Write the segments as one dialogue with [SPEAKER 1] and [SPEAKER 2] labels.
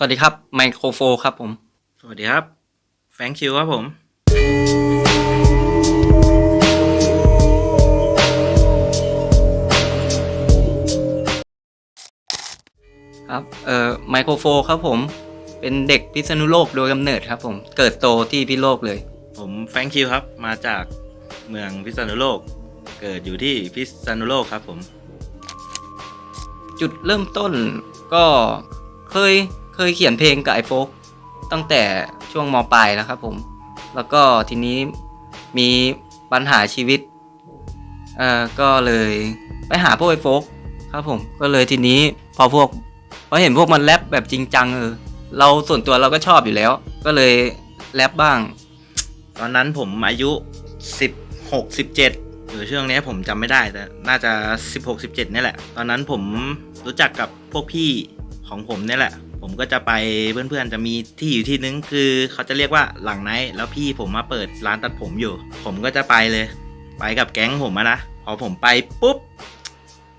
[SPEAKER 1] สวัสดีครับ ไมโครโฟครับผม
[SPEAKER 2] สวัสดีครับ แฟรงคิวครับผม
[SPEAKER 1] ครับ เอ่อ ไมโครโฟครับผม เป็นเด็กพิษณุโลกโดยกำเนิดครับผม เกิดโตที่พิษณุโลกเลย
[SPEAKER 2] ผมแฟรงคิวครับ มาจากเมืองพิษณุโลก เกิดอยู่ที่พิษณุโลกครับผม
[SPEAKER 1] จุดเริ่มต้นก็เคย เคยเขียนเพลงกับไอโฟกตั้งแต่ช่วงมปลายแล้วครับผม แล้วก็ทีนี้มีปัญหาชีวิตเอ่อก็เลยไปหาพวกไอโฟกครับผม ก็เลยทีนี้พอพวกพอเห็นพวกมันแรปแบบจริงจังเออเราส่วนตัวเราก็ชอบอยู่แล้ว ก็เลยแรปบ้าง
[SPEAKER 2] ตอนนั้นผมอายุ16 17หรือช่วงนี้ผมจำไม่ได้แต่น่าจะ16 17นี่แหละ ตอนนั้นผมรู้จักกับพวกพี่ของผมนี่แหละ ผมก็จะไปเพื่อนๆจะมีที่อยู่ที่นึงคือเขาจะเรียกว่าหลังไนท์แล้วพี่ผมมาเปิดร้านตัดผมอยู่ ผมก็จะไปเลย ไปกับแก๊งผมนะพอผมไปปุ๊บ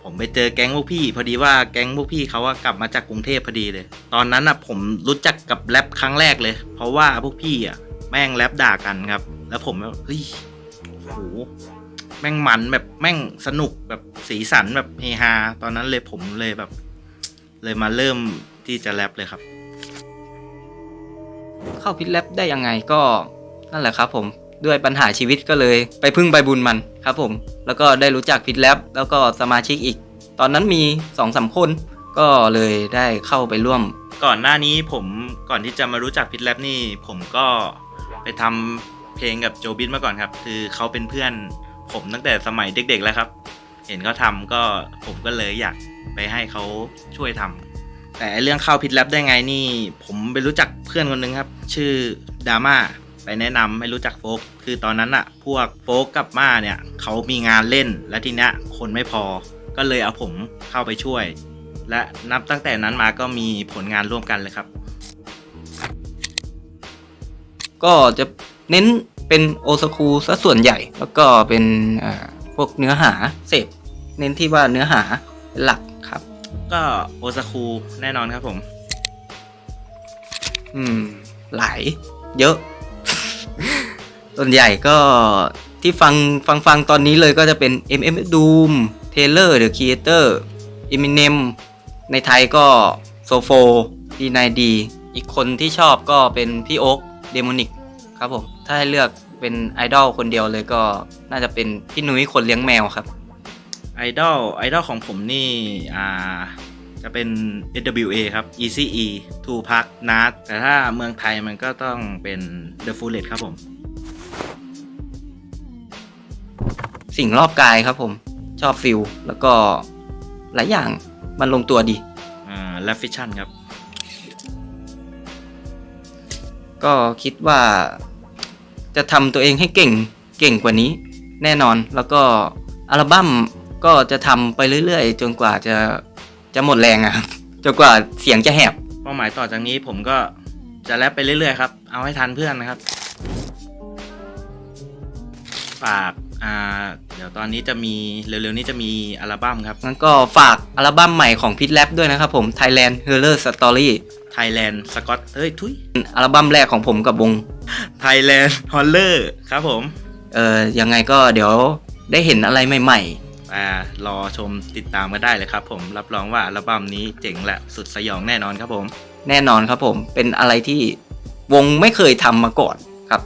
[SPEAKER 2] ผมไปเจอแก๊งพวกพี่ พอดีว่าแก๊งพวกพี่เขากลับมาจากกรุงเทพพอดีเลย ตอนนั้นอะผมรู้จักกับแรปครั้งแรกเลย เพราะว่าพวกพี่อะแม่งแรปด่ากันครับ แล้วผมแบบเฮ้ยโหแม่งมันแบบแม่งสนุกแบบสีสันแบบเฮฮาตอนนั้นเลยผมเลยแบบ เลยมาเริ่ม ที่จะแรปเลยครับ
[SPEAKER 1] เข้าพิษแลบได้ยังไงก็นั่นแหละครับผมด้วยปัญหาชีวิตก็เลย ไปพึ่งใบบุญมันครับผม แล้วก็ได้รู้จักพิษแลบแล้วก็สมาชิกอีก ตอนนั้นมีสองสามคน ก็เลยได้เข้าไปร่วม
[SPEAKER 2] ก่อนหน้านี้ผมก่อนที่จะมารู้จักพิทแลบนี่ ผมก็ไปทำเพลงกับโจบินมาก่อนครับ คือเขาเป็นเพื่อนผมตั้งแต่สมัยเด็กๆแล้วครับ เห็นเขาทำก็ผมก็เลยอยากไปให้เขาช่วยทำ แต่เรื่องเข้าพิทแลบได้ไงนี่ ผมไปรู้จักเพื่อนคนหนึงครับ ชื่อดาม่าไปแนะนำให้รู้จักโฟก คือตอนนั้นอะพวกโฟกกับม่าเนี่ยเขามีงานเล่นและทีเนี้ยคนไม่พอ ก็เลยเอาผมเข้าไปช่วย และนับตั้งแต่นั้นมาก็มีผลงานร่วมกันเลยครับ
[SPEAKER 1] ก็จะเน้นเป็นโอสคูซะส่วนใหญ่ แล้วก็เป็นพวกเนื้อหาเสพเน้นที่ว่าเนื้อหาเป็นหลัก
[SPEAKER 2] ก็โอซาคุแน่นอนครับผม
[SPEAKER 1] อืม หลาย เยอะ ส่วนใหญ่ก็ที่ฟังฟังฟังตอนนี้เลยก็จะเป็น MM Doom Taylor The Creator Eminem ในไทยก็โซโฟ D9D อีกคนที่ชอบก็เป็นพี่โอ๊กเดมอนิกครับผม ถ้าให้เลือกเป็นไอดอลคนเดียวเลยก็น่าจะเป็นพี่นุ้ยคนเลี้ยงแมวครับ
[SPEAKER 2] ไอดอลไอดอลของผมนี่อ่าจะเป็น NWA ครับ ECE Two Park n a t แต่ถ้าเมืองไทยมันก็ต้องเป็น The Fullest ครับผม
[SPEAKER 1] สิ่งรอบกายครับผม ชอบฟิลแล้วก็หลายอย่างมันลงตัวดี
[SPEAKER 2] อ่า l a f i s h i o n ครับ
[SPEAKER 1] ก็คิดว่า จะทำตัวเองให้เก่งเก่งกว่านี้ แน่นอนแล้วก็อัลบั้ม ก็จะทำไปเรื่อยๆ จนกว่าจะจะหมดแรงอะครับ จนกว่าเสียงจะแหบ
[SPEAKER 2] เป้าหมายต่อจากนี้ผมก็จะแรปไปเรื่อยๆครับ เอาให้ทันเพื่อนนะครับ ฝากอ่าเดี๋ยวตอนนี้จะมีเร็วๆนี้จะมีอัลบั้มครับ
[SPEAKER 1] งั้นก็ฝากอัลบั้มใหม่ของพิทแ a บด้วยนะครับผม Thailand Horror Story
[SPEAKER 2] Thailand Scott เฮ้ยทุย
[SPEAKER 1] อัลบั้มแรกของผมกับวง
[SPEAKER 2] Thailand Horror ครับผม
[SPEAKER 1] เอ่อยังไงก็เดี๋ยวได้เห็นอะไรใหม่
[SPEAKER 2] อ่ารอชมติดตามกันได้เลยครับผมรับรองว่าอัลบั้มนี้เจ๋งและสุดสยองแน่นอนครับผม
[SPEAKER 1] แน่นอนครับผมเป็นอะไรที่วงไม่เคยทำมาก่อนครับ